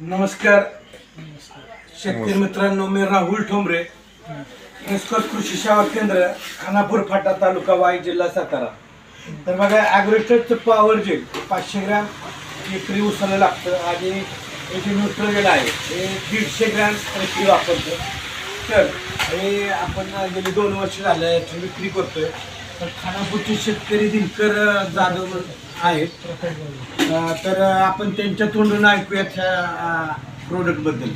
नमस्कार. शेतकरी मित्रांनो मी राहुल ठोंबरे. एस्कॉट कृषी सेवा केंद्र खानापूर फाटा तालुका वाई जिल्हा सातारा. तर बघा ॲग्रोस्टेटचं पॉवर जेल पाचशे ग्रॅम एकरी उसाला लागतं आणि हे जे न्यूट्रोजेल आहे हे दीडशे ग्रॅम एकरी वापरतो. तर हे आपण गेली दोन वर्ष झालं याची विक्री करतोय. तर खानापूरचे शेतकरी दिनकर जाधव आहेत. अं, तर आपण त्यांच्या तोंडून ऐकूयात ह्या प्रोडक्टबद्दल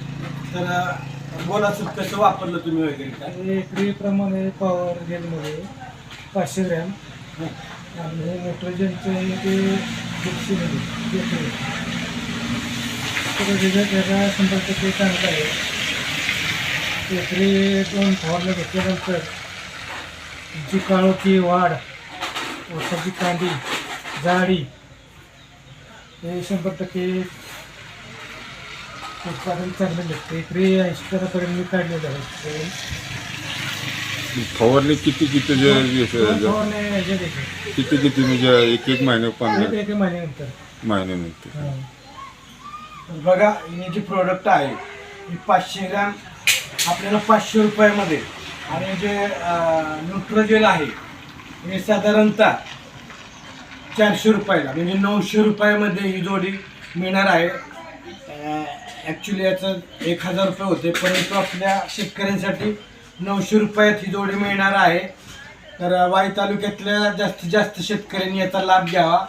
तर अं, बोला सर कसं वापरलं तुम्ही वगैरे काय? एकरीप्रमाणे पॉवर जेलमध्ये पाचशे ग्रॅम आणि हे नायट्रोजनचं हे ते दीडशेमध्ये घेतलं तर रिझल्ट याचा शंभर टक्के चांगला आहे. एकरी दोन फवारलं घेतल्यानंतर जी काळोखी वाढ ऊसाची कांडी जाडी हे शंभर टक्के उत्पादन चांगलं निघतं एकरी ऐंशी टनापर्यंत मी काढलेलं आहे फवारणी किती किती जे- ह्याच्यात येते. किती किती म्हणजे एक एक महिने एक पंधरा एक महिन्यानंतर महिन्यानंतर हा. तर बघा हे जे प्रोडक्ट आहे हे पाचशे ग्रॅम आपल्याला पाचशे रुपयामध्ये आणि जे न्यूट्रोजेल आहे हे साधारणतः चारशे रुपयाला म्हणजे नऊशे रुपयामध्ये ही जोडी मिळणार आहे. ॲक्च्युली याचं एक हजार रुपये होते परंतु आपल्या शेतकऱ्यांसाठी नऊशे रुपयात ही जोडी मिळणार आहे. तर वाई तालुक्यातल्या जास्तीत जास्त शेतकऱ्यांनी याचा लाभ घ्यावा.